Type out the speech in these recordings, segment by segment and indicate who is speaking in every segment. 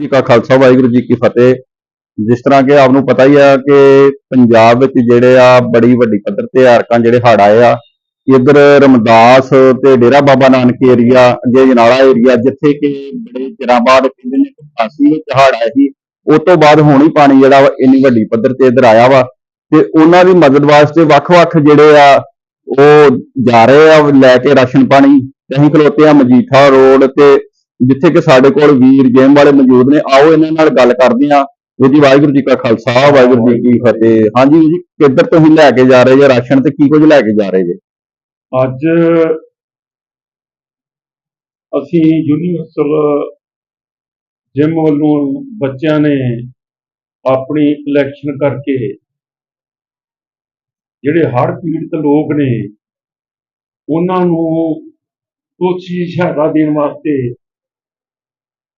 Speaker 1: ਜੀ ਕਾ ਖਾਲਸਾ, ਵਾਹਿਗੁਰੂ ਜੀ ਕੀ ਫਤਿਹ। ਜਿਸ ਤਰ੍ਹਾਂ ਕਿ ਆਪ ਨੂੰ ਪਤਾ ਹੀ ਆ ਕਿ ਪੰਜਾਬ ਵਿੱਚ ਜਿਹੜੇ ਆ ਬੜੀ ਵੱਡੀ ਪੱਧਰ ਤੇ ਹੜ੍ਹਾਂ ਜਿਹੜੇ ਹੜ੍ਹ ਆਏ ਆ, ਇੱਧਰ ਰਮਦਾਸ ਤੇ ਡੇਰਾ ਬਾਬਾ ਨਾਨਕ ਏਰੀਆ ਅੱਗੇ ਜਨਾਲਾ ਏਰੀਆ ਜਿੱਥੇ ਕਿ ਬੜੇ ਚਿਰਾਂ ਬਾਅਦ ਕਹਿੰਦੇ ਨੇ ਕਿ 88 ਵਿੱਚ ਹੜ੍ਹ ਆਏ ਸੀ ਉਸ ਤੋਂ ਬਾਅਦ ਹੁਣ ਹੀ ਪਾਣੀ ਜਿਹੜਾ ਵਾ ਇੰਨੀ ਵੱਡੀ ਪੱਧਰ ਤੇ ਇੱਧਰ ਆਇਆ ਵਾ। ਤੇ ਉਹਨਾਂ ਦੀ ਮਦਦ ਵਾਸਤੇ ਵੱਖ-ਵੱਖ ਜਿਹੜੇ ਆ, ਉਹ ਜਾ ਰਹੇ ਆ, ਲੈ ਕੇ ਰਾਸ਼ਨ ਪਾਣੀ ਤੇ ਖਲੋਤੇ ਆ, ਮਜੀਠਾ ਰੋਡ ਤੇ ਜਿੱਥੇ ਕਿ ਸਾਡੇ ਕੋਲ ਵੀਰ ਗੇਮ ਵਾਲੇ ਮੌਜੂਦ ਨੇ, ਆਓ ਇਹਨਾਂ ਨਾਲ ਗੱਲ ਕਰਦੇ ਹਾਂ। ਵੀਰ ਜੀ ਵਾਹਿਗੁਰੂ ਜੀ ਕਾ ਖਾਲਸਾ, ਵਾਹਿਗੁਰੂ ਜੀ ਕੀ ਫਤਿਹ। ਹਾਂਜੀ ਵੀਰ ਜੀ, ਕਿੱਧਰ ਤੁਸੀਂ ਲੈ ਕੇ ਜਾ ਰਹੇ ਜੇ ਰਾਸ਼ਨ ਤੇ ਕੀ ਕੁਝ ਲੈ ਕੇ ਜਾ ਰਹੇ ਜੇ?
Speaker 2: ਅੱਜ ਅਸੀਂ ਯੂਨੀਵਰਸਲ ਜਿਮ ਵੱਲੋਂ ਬੱਚਿਆਂ ਨੇ ਆਪਣੀ ਇਲੈਕਸ਼ਨ ਕਰਕੇ ਜਿਹੜੇ ਹੜ੍ਹ ਪੀੜਤ ਲੋਕ ਨੇ, ਉਹਨਾਂ ਨੂੰ ਤੋਛੀ ਸਹਾਇਤਾ ਦੇਣ ਵਾਸਤੇ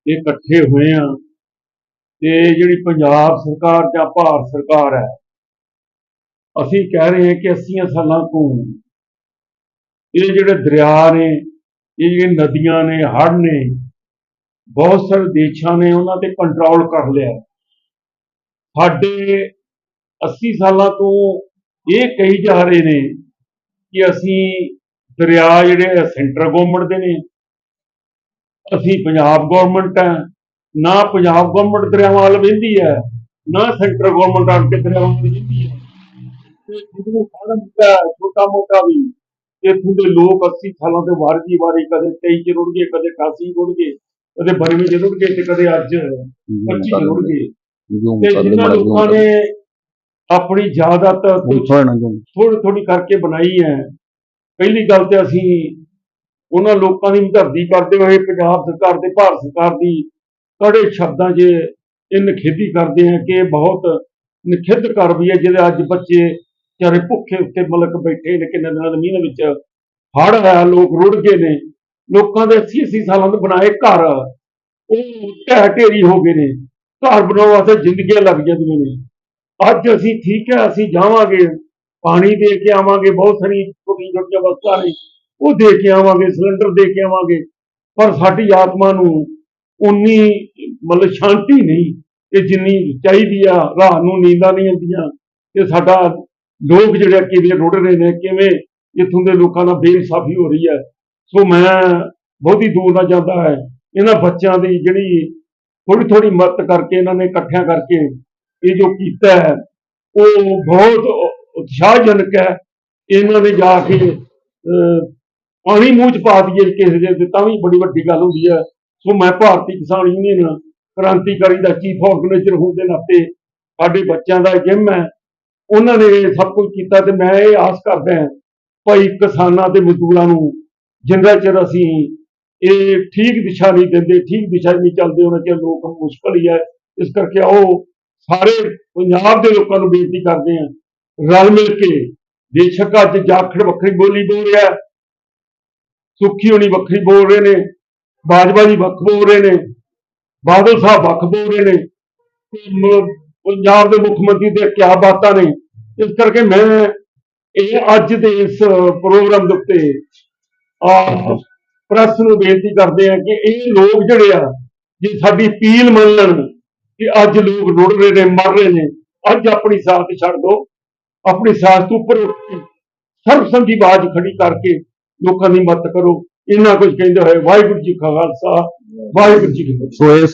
Speaker 2: ਇਹ ਇਕੱਠੇ ਹੋਏ ਆ। ਤੇ ਜਿਹੜੀ ਪੰਜਾਬ ਸਰਕਾਰ ਜਾਂ ਭਾਰਤ ਸਰਕਾਰ ਹੈ, ਅਸੀਂ ਕਹਿ ਰਹੇ ਹਾਂ ਕਿ 80 ਸਾਲਾਂ ਤੋਂ ਇਹ ਜਿਹੜੇ ਦਰਿਆ ਨੇ, ਇਹ ਜਿਹੜੀਆਂ ਨਦੀਆਂ ਨੇ, ਹੜ੍ਹ ਨੇ, ਬਹੁਤ ਸਾਰੇ ਦੇਸ਼ਾਂ ਨੇ ਉਹਨਾਂ ਤੇ ਕੰਟਰੋਲ ਕਰ ਲਿਆ। ਸਾਡੇ 80 ਸਾਲਾਂ ਤੋਂ ਇਹ ਕਹੀ ਜਾ ਰਹੇ ਨੇ ਕਿ ਅਸੀਂ ਦਰਿਆ ਜਿਹੜੇ ਸੈਂਟਰ ਗਵਰਨਮੈਂਟ ਦੇ ਨੇ ਅਸੀਂ ਪੰਜਾਬ ਗਵਰਨਮੈਂਟ ਹੈ ਨਾ ਪੰਜਾਬ ਗਵਰਨਮੈਂਟ ਦਰਿਆਵਾਂ ਵੱਲ ਵਹਿੰਦੀ ਹੈ ਨਾ ਸੈਂਟਰ ਗਵਰਨਮੈਂਟ ਆਣ ਕੇ ਦਰਿਆਵਾਂ ਵੱਲ ਵਹਿੰਦੀ ਹੈ ਜਿਹਨੂੰ ਸਾਡਾ ਮੁੱਦਾ ਛੋਟਾ ਮੋਟਾ ਵੀ ਇੱਥੋਂ ਦੇ ਲੋਕ 80 ਸਾਲਾਂ ਤੋਂ ਵਾਰੀ ਵਾਰੀ ਕਦੇ 23 ਚ ਰੁੜ ਗਏ ਕਦੇ 88 ਚ ਰੁੜ ਗਏ ਕਦੇ 92 ਚ ਰੁੜ ਗਏ ਤੇ ਕਦੇ ਅੱਜ 25 ਚ ਰੁੜ ਗਏ। ਤੇ ਜਿਨ੍ਹਾਂ ਲੋਕਾਂ ਨੇ ਆਪਣੀ ਜਾਇਦਾਦ ਥੋੜੀ ਥੋੜੀ ਕਰਕੇ ਬਣਾਈ ਹੈ। ਪਹਿਲੀ ਗੱਲ ਤੇ ਅਸੀਂ ਉਹਨਾਂ ਲੋਕਾਂ ਦੀ ਹਮਦਰਦੀ ਕਰਦੇ ਹੋਏ ਪੰਜਾਬ ਸਰਕਾਰ ਤੇ ਭਾਰਤ ਸਰਕਾਰ ਦੀ ਕੜੇ ਸ਼ਬਦਾਂ 'ਚ ਇਹ ਨਿਖੇਧੀ ਕਰਦੇ ਹਾਂ ਕਿ ਬਹੁਤ ਨਿਖਿੱਧ ਕਰ ਹੈ ਜਿਹਦੇ ਅੱਜ ਬੱਚੇ ਚਾਰੇ ਭੁੱਖੇ ਉੱਤੇ ਮਲਕ ਬੈਠੇ ਨੇ, ਕਿੰਨੇ ਦਿਨਾਂ ਮੀਂਹ ਦੇ ਵਿੱਚ ਹੜ੍ਹ ਆਇਆ, ਲੋਕ ਰੁੜ ਗਏ ਨੇ। ਲੋਕਾਂ ਦੇ 80 80 ਸਾਲਾਂ ਤੋਂ ਬਣਾਏ ਘਰ, ਉਹ ਢਹਿ ਢੇਰੀ ਹੋ ਗਏ ਨੇ। ਘਰ ਬਣਾਉਣ ਵਾਸਤੇ ਜ਼ਿੰਦਗੀਆਂ ਲੱਗ ਜਾਂਦੀਆਂ ਨੇ। ਅੱਜ ਅਸੀਂ ਠੀਕ ਹੈ, ਅਸੀਂ ਜਾਵਾਂਗੇ, ਪਾਣੀ ਦੇ ਕੇ ਆਵਾਂਗੇ, ਬਹੁਤ ਸਾਰੀ ਛੋਟੀ ਛੋਟੀਆਂ ਵਸਤਾਂ ਨੇ। ਉਹ ਦੇ ਕੇ ਆਵਾਂਗੇ ਸਿਲੰਡਰ ਦੇ ਕੇ ਆਵਾਂਗੇ। ਪਰ ਸਾਡੀ ਆਤਮਾ ਨੂੰ ਉਨੀ ਮਤਲਬ ਸ਼ਾਂਤੀ ਨਹੀਂ ਕਿ ਜਿੰਨੀ ਚਾਹੀਦੀ ਆ ਰਾਤ ਨੂੰ ਨੀਂਦਾਂ ਨਹੀਂ ਆਉਂਦੀਆਂ। ਤੇ ਸਾਡਾ ਲੋਕ ਜਿਹੜੇ ਕਿਵੇਂ ਰੁੜ ਰਹੇ ਨੇ ਕਿਵੇਂ ਇੱਥੋਂ ਦੇ ਲੋਕਾਂ ਨਾਲ ਬੇਇਨਸਾਫੀ ਹੋ ਰਹੀ ਹੈ। ਸੋ ਮੈਂ ਬਹੁਤੀ ਦੂਰ ਨਾ ਜਾਂਦਾ ਹੈ। ਇਹਨਾਂ ਬੱਚਿਆਂ ਦੀ ਜਿਹੜੀ ਥੋੜੀ ਥੋੜੀ ਮਦਦ ਕਰਕੇ ਇਹਨਾਂ ਨੇ ਇਕੱਠਿਆਂ ਕਰਕੇ ਇਹ ਜੋ ਕੀਤਾ ਹੈ ਉਹ ਬਹੁਤ ਉਤਸ਼ਾਹਜਨਕ ਹੈ। ਇਹਨਾਂ ਨੇ ਜਾ ਕੇ ਅਹ, ਪਾਣੀ ਮੂੰਹ ਚ ਪਾ ਦਈਏ, ਕਿਸੇ ਦੇ ਤੇ ਤਾਂ ਵੀ ਬੜੀ ਵੱਡੀ ਗੱਲ ਹੁੰਦੀ ਹੈ ਸੋ ਮੈਂ ਭਾਰਤੀ ਕਿਸਾਨ ਯੂਨੀਅਨ ਕ੍ਰਾਂਤੀਕਾਰੀ ਦਾ ਚੀਫ ਆਰਗੇਨਾਈਜ਼ਰ ਹੋਣ ਦੇ ਨਾਤੇ ਸਾਡੇ ਬੱਚਿਆਂ ਦਾ ਜਿੰਮ ਹੈ। ਉਹਨਾਂ ਨੇ ਸਭ ਕੁਝ ਕੀਤਾ ਤੇ ਮੈਂ ਇਹ ਆਸ ਕਰਦਾ ਭਾਈ ਕਿਸਾਨਾਂ ਤੇ ਮਜ਼ਦੂਰਾਂ ਨੂੰ, ਜਿੰਨਾ ਚਿਰ ਅਸੀਂ ਇਹ ਠੀਕ ਦਿਸ਼ਾ ਨਹੀਂ ਦਿੰਦੇ, ਠੀਕ ਦਿਸ਼ਾ 'ਚ ਨਹੀਂ ਚੱਲਦੇ, ਉਹਨਾਂ ਚਿਰ ਲੋਕ ਮੁਸ਼ਕਲ ਹੀ ਹੈ। ਇਸ ਕਰਕੇ ਆਓ, ਸਾਰੇ ਪੰਜਾਬ ਦੇ ਲੋਕਾਂ ਨੂੰ ਬੇਨਤੀ ਕਰਦੇ ਹਾਂ, ਰਲ ਮਿਲ ਕੇ, ਬੇਸ਼ੱਕ ਅੱਜ ਜਾਖੜ ਵੱਖਰੀ ਬੋਲੀ ਬੋਲ ਰਿਹਾ। ਸੁੱਖੀ ਹੋਣੀ ਵੱਖਰੀ ਬੋਲ ਰਹੇ ਨੇ ਬਾਜਵਾ ਜੀ ਵੱਖ ਬੋਲ ਰਹੇ ਨੇ, ਬਾਦਲ ਸਾਹਿਬ ਵੱਖ ਬੋਲ ਰਹੇ ਨੇ ਪੰਜਾਬ ਦੇ ਮੁੱਖ ਮੰਤਰੀ ਦੇ ਕਿਆ ਬਾਤਾਂ ਨੇ, ਇਸ ਕਰਕੇ ਮੈਂ ਇਹ ਅੱਜ ਦੇ ਇਸ ਪ੍ਰੋਗਰਾਮ ਦੇ ਉੱਤੇ ਆ ਪ੍ਰੈਸ ਨੂੰ ਬੇਨਤੀ ਕਰਦੇ ਆ ਕਿ ਇਹ ਲੋਕ ਜਿਹੜੇ ਆ, ਜੇ ਸਾਡੀ ਅਪੀਲ ਮੰਨ ਲੈਣ ਕਿ ਅੱਜ ਲੋਕ ਰੁੜ ਰਹੇ ਨੇ, ਮਰ ਰਹੇ ਨੇ, ਅੱਜ ਆਪਣੀ ਸਾਥ ਛੱਡ ਦੋ, ਆਪਣੀ ਸਾਥ ਤੋਂ ਉੱਪਰ ਉੱਠ ਸਰਬਸੰਮਤੀ ਆਵਾਜ਼ ਖੜੀ ਕਰਕੇ ਲੋਕਾਂ ਦੀ ਮਦਦ ਕਰੋ। ਇੰਨਾ ਕੁਝ ਕਹਿੰਦੇ ਹੋਏ, ਵਾਹਿਗੁਰੂ ਜੀ ਕਾ ਖਾਲਸਾ, ਵਾਹਿਗੁਰੂ ਜੀ ਕੀ ਫਤਿਹ।
Speaker 1: ਸੋ ਇਹ